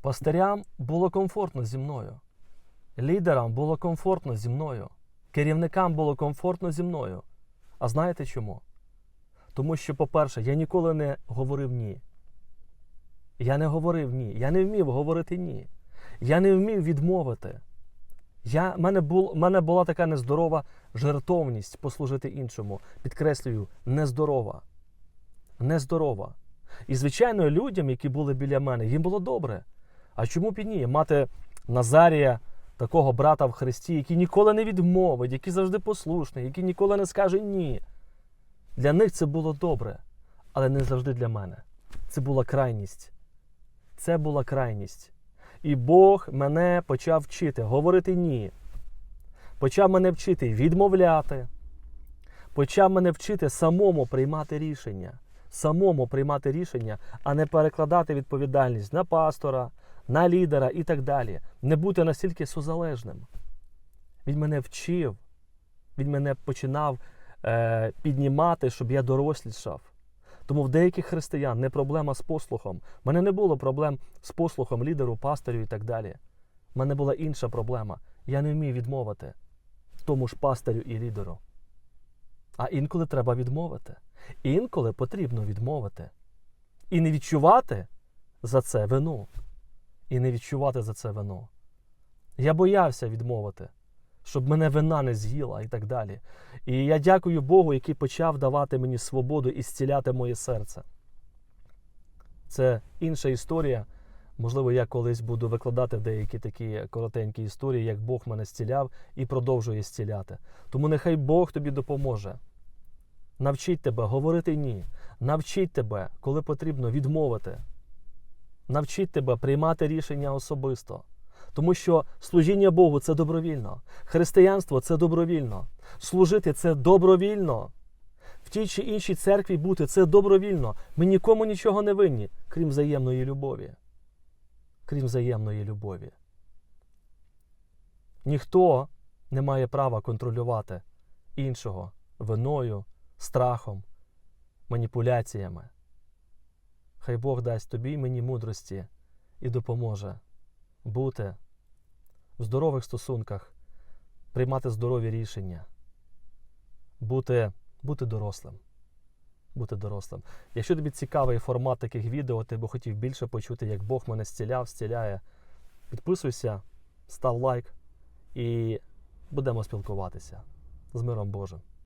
Пастирям було комфортно зі мною. Лідерам було комфортно зі мною. Керівникам було комфортно зі мною. А знаєте чому? Тому що, по-перше, я ніколи не говорив ні. Я не говорив ні. Я не вмів говорити ні. Я не вмів відмовити. Я, мене, бул, мене була така нездорова жертовність послужити іншому. Підкреслюю, нездорова. Нездорова. І, звичайно, людям, які були біля мене, їм було добре. А чому б і ні? Мати Назарія, такого брата в Христі, який ніколи не відмовить, який завжди послушний, який ніколи не скаже ні. Для них це було добре, але не завжди для мене. Це була крайність. Це була крайність. І Бог мене почав вчити, говорити ні. Почав мене вчити відмовляти. Почав мене вчити самому приймати рішення. Самому приймати рішення, а не перекладати відповідальність на пастора, на лідера і так далі. Не бути настільки созалежним. Він мене вчив, він мене починав е, піднімати, щоб я дорослішав. Тому в деяких християн не проблема з послухом. У мене не було проблем з послухом лідеру, пастирю і так далі. У мене була інша проблема. Я не вмів відмовити тому ж пастирю і лідеру. А інколи треба відмовити. Інколи потрібно відмовити. І не відчувати за це вину. І не відчувати за це вину. Я боявся відмовити, щоб мене вина не з'їла і так далі. І я дякую Богу, який почав давати мені свободу і зціляти моє серце. Це інша історія. Можливо, я колись буду викладати деякі такі коротенькі історії, як Бог мене зціляв і продовжує зціляти. Тому нехай Бог тобі допоможе. Навчить тебе говорити ні. Навчить тебе, коли потрібно, відмовити. Навчить тебе приймати рішення особисто. Тому що служіння Богу це добровільно. Християнство це добровільно. Служити це добровільно. В тій чи іншій церкві бути це добровільно. Ми нікому нічого не винні, крім взаємної любові. Крім взаємної любові. Ніхто не має права контролювати іншого виною, страхом, маніпуляціями. Хай Бог дасть тобі і мені мудрості і допоможе бути в здорових стосунках, приймати здорові рішення, бути, бути дорослим. Бути дорослим. Якщо тобі цікавий формат таких відео, ти би хотів більше почути, як Бог мене зціляв, зціляє, підписуйся, став лайк і будемо спілкуватися з миром Божим.